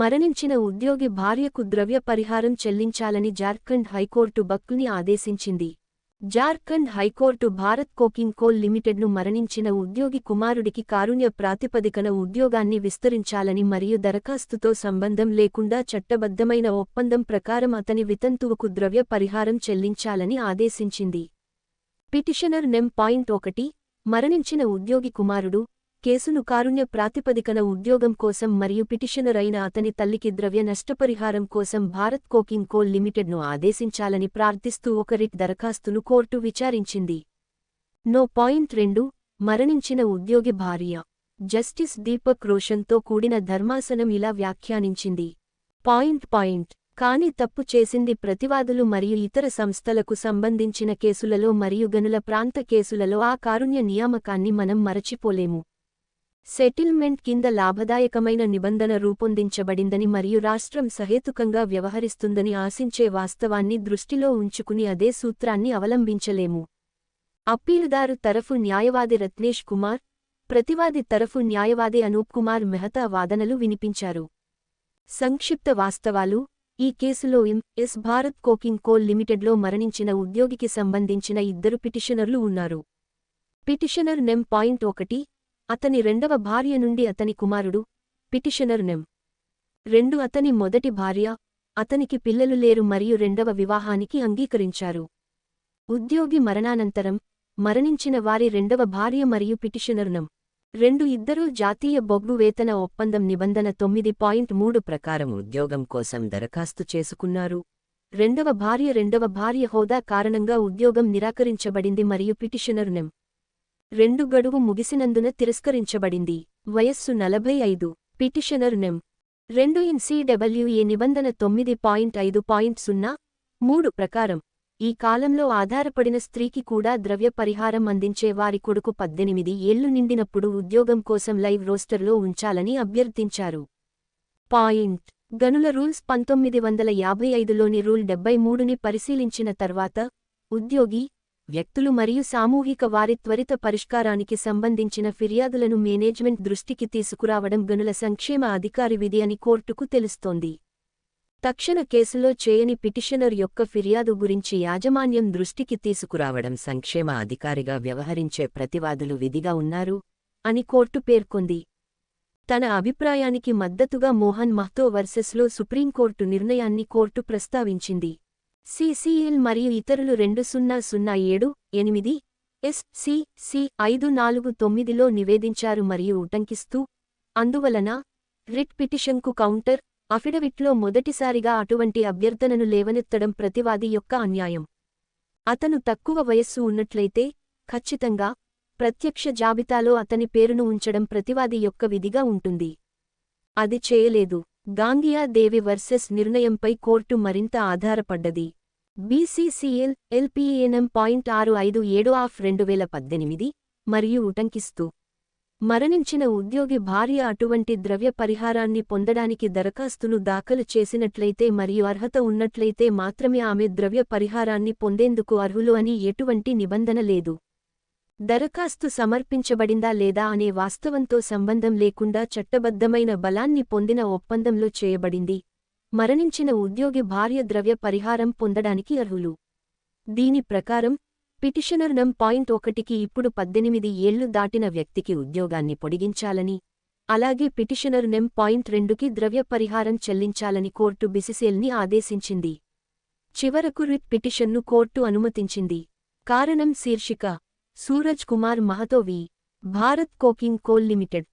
మరణించిన ఉద్యోగి భార్యకు ద్రవ్య పరిహారం చెల్లించాలని జార్ఖండ్ హైకోర్టు బక్కుని ఆదేశించింది. Jharkhand high court Bharat coking coal లిమిటెడ్ను మరణించిన ఉద్యోగి కుమారుడికి కారుణ్య ప్రాతిపదికన ఉద్యోగాన్ని విస్తరించాలని మరియు దరఖాస్తుతో సంబంధం లేకుండా చట్టబద్ధమైన ఒప్పందం ప్రకారం అతని వితంతువుకు ద్రవ్య పరిహారం చెల్లించాలని ఆదేశించింది. పిటిషనర్ నెం పాయింట్ ఒకటి మరణించిన ఉద్యోగి కుమారుడు కేసును కారుణ్య ప్రాతిపదికన ఉద్యోగం కోసం మరియు పిటిషనర్ అయిన అతని తల్లికి ద్రవ్య నష్టపరిహారం కోసం భారత్ కోకింగ్ కోల్ లిమిటెడ్ను ఆదేశించాలని ప్రార్థిస్తూ ఒక రిట్ దరఖాస్తును కోర్టు విచారించింది. నో పాయింట్ రెండు మరణించిన ఉద్యోగి భార్య. జస్టిస్ దీపక్ రోషన్తో కూడిన ధర్మాసనం ఇలా వ్యాఖ్యానించింది. పాయింట్ పాయింట్ కాని తప్పు చేసింది ప్రతివాదులు మరియు ఇతర సంస్థలకు సంబంధించిన కేసులలో మరియు గనుల ప్రాంత కేసులలో ఆ కారుణ్య నియామకాన్ని మనం మరచిపోలేము. సెటిల్మెంట్ కింద లాభదాయకమైన నిబంధన రూపొందించబడిందని మరియు రాష్ట్రం సహేతుకంగా వ్యవహరిస్తుందని ఆశించే వాస్తవాన్ని దృష్టిలో ఉంచుకుని అదే సూత్రాన్ని అవలంబించలేము. అప్పీలుదారు తరఫు న్యాయవాది రత్నేష్ కుమార్ ప్రతివాది తరఫు న్యాయవాది అనూప్ కుమార్ మెహతా వాదనలు వినిపించారు. సంక్షిప్త వాస్తవాలు ఈ కేసులో M S Bharat coking coal లిమిటెడ్లో మరణించిన ఉద్యోగికి సంబంధించిన ఇద్దరు పిటిషనర్లు ఉన్నారు. పిటిషనర్ నెం పాయింట్ ఒకటి అతని రెండవ భార్య నుండి అతని కుమారుడు పిటిషనర్ నెమ్ రెండు అతని మొదటి భార్య అతనికి పిల్లలు లేరు మరియు రెండవ వివాహానికి అంగీకరించారు. ఉద్యోగి మరణానంతరం మరణించిన వారి రెండవ భార్య మరియు పిటిషనర్నం రెండు ఇద్దరూ జాతీయ బొగ్గు వేతన ఒప్పందం నిబంధన తొమ్మిది పాయింట్ మూడు ప్రకారం ఉద్యోగం కోసం దరఖాస్తు చేసుకున్నారు. రెండవ భార్య రెండవ భార్య హోదా కారణంగా ఉద్యోగం నిరాకరించబడింది మరియు పిటిషనర్నెం రెండు గడువు ముగిసినందున తిరస్కరించబడింది. వయస్సు నలభై ఐదు. పిటిషనర్ నెం. రెండు ఇన్ సిడబ్ల్యూఏ నిబంధన తొమ్మిది పాయింట్ ఐదు పాయింట్ సున్నా. మూడు ప్రకారం. ఈ కాలంలో ఆధారపడిన స్త్రీకి కూడా ద్రవ్య పరిహారం అందించే వారి కొడుకు పద్దెనిమిది ఏళ్ళు నిండినప్పుడు ఉద్యోగం కోసం లైవ్ రోస్టర్లో ఉంచాలని అభ్యర్థించారు. పాయింట్. గనుల రూల్స్ పంతొమ్మిది వందల యాభై ఐదులోని రూల్ డెబ్బై మూడుని పరిశీలించిన తర్వాత ఉద్యోగి వ్యక్తులు మరియు సామూహిక వారి త్వరిత పరిష్కారానికి సంబంధించిన ఫిర్యాదులను మేనేజ్మెంట్ దృష్టికి తీసుకురావడం గనుల సంక్షేమ అధికారి విధి అని కోర్టుకు తెలుస్తోంది. తక్షణ కేసులో చేయని పిటిషనర్ యొక్క ఫిర్యాదు గురించి యాజమాన్యం దృష్టికి తీసుకురావడం సంక్షేమ అధికారిగా వ్యవహరించే ప్రతివాదులు విధిగా ఉన్నారు అని కోర్టు పేర్కొంది. తన అభిప్రాయానికి మద్దతుగా మోహన్ మహ్తో వర్సెస్లో సుప్రీంకోర్టు నిర్ణయాన్ని కోర్టు ప్రస్తావించింది. సిసిఎల్ మరియు ఇతరులు రెండు సున్నా సున్నా ఏడు ఎనిమిది ఎస్ సి సి ఐదు నాలుగు తొమ్మిదిలో నివేదించారు మరియు ఉటంకిస్తూ అందువలన రిట్ పిటిషన్కు కౌంటర్ అఫిడవిట్లో మొదటిసారిగా అటువంటి అభ్యర్థనను లేవనెత్తడం ప్రతివాది యొక్క అన్యాయం. అతను తక్కువ వయస్సు ఉన్నట్లయితే ఖచ్చితంగా ప్రత్యక్ష జాబితాలో అతని పేరును ఉంచడం ప్రతివాది యొక్క విధిగా ఉంటుంది. అది చేయలేదు. గాంగియా దేవి వర్సెస్ నిర్ణయంపై కోర్టు మరింత ఆధారపడ్డది. బీసీసీఎల్ ఎల్పీఎన్ఎం పాయింట్ ఆరు ఐదు ఏడు ఆఫ్ రెండు వేల పద్దెనిమిది మరియు ఉటంకిస్తూ మరణించిన ఉద్యోగి భార్య అటువంటి ద్రవ్య పరిహారాన్ని పొందడానికి దరఖాస్తును దాఖలు చేసినట్లయితే మరియు అర్హత ఉన్నట్లయితే మాత్రమే ఆమె ద్రవ్య పరిహారాన్ని పొందేందుకు అర్హులు అని ఎటువంటి నిబంధన లేదు. దరఖాస్తు సమర్పించబడిందా లేదా అనే వాస్తవంతో సంబంధం లేకుండా చట్టబద్ధమైన బలాన్ని పొందిన ఒప్పందంలో చేయబడింది. మరణించిన ఉద్యోగి భార్య ద్రవ్య పరిహారం పొందడానికి అర్హులు. దీని ప్రకారం పిటిషనర్ నం పాయింట్ ఒకటికి ఇప్పుడు పద్దెనిమిది ఏళ్ళు దాటిన వ్యక్తికి ఉద్యోగాన్ని పొడిగించాలని అలాగే పిటిషనర్ నెం పాయింట్ రెండుకి ద్రవ్య పరిహారం చెల్లించాలని కోర్టు బిసిసేల్ని ఆదేశించింది. చివరకు రిట్ పిటిషన్ను కోర్టు అనుమతించింది. కారణం శీర్షిక Suraj Kumar Mahato v Bharat coking coal limited